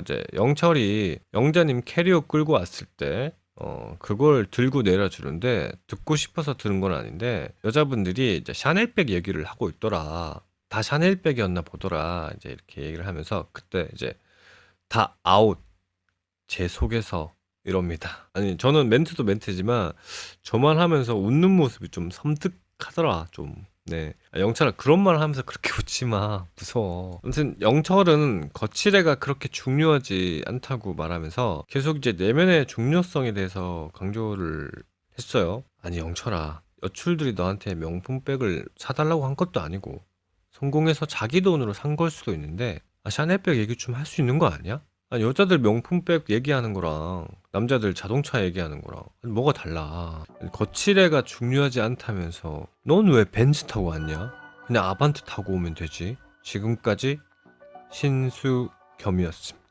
이제 영철이 영자님 캐리어 끌고 왔을 때 어, 그걸 들고 내려주는데 듣고 싶어서 들은 건 아닌데 여자분들이 이제 샤넬백 얘기를 하고 있더라. 다 샤넬백이었나 보더라. 이제 이렇게 얘기를 하면서 그때 이제 다 아웃 제 속에서 이럽니다. 아니 저는 멘트도 멘트지만 저만 하면서 웃는 모습이 좀 섬뜩하더라 좀. 네. 아, 영철아 그런 말 하면서 그렇게 웃지 마. 무서워. 아무튼 영철은 거칠애가 그렇게 중요하지 않다고 말하면서 계속 이제 내면의 중요성에 대해서 강조를 했어요. 아니 영철아 여출들이 너한테 명품백을 사달라고 한 것도 아니고 성공해서 자기 돈으로 산 걸 수도 있는데 아, 샤넬백 얘기 좀 할 수 있는 거 아니야? 아니, 여자들 명품백 얘기하는 거랑 남자들 자동차 얘기하는 거랑 뭐가 달라? 거칠애가 중요하지 않다면서 넌 왜 벤츠 타고 왔냐? 그냥 아반트 타고 오면 되지. 지금까지 신수겸이었습니다.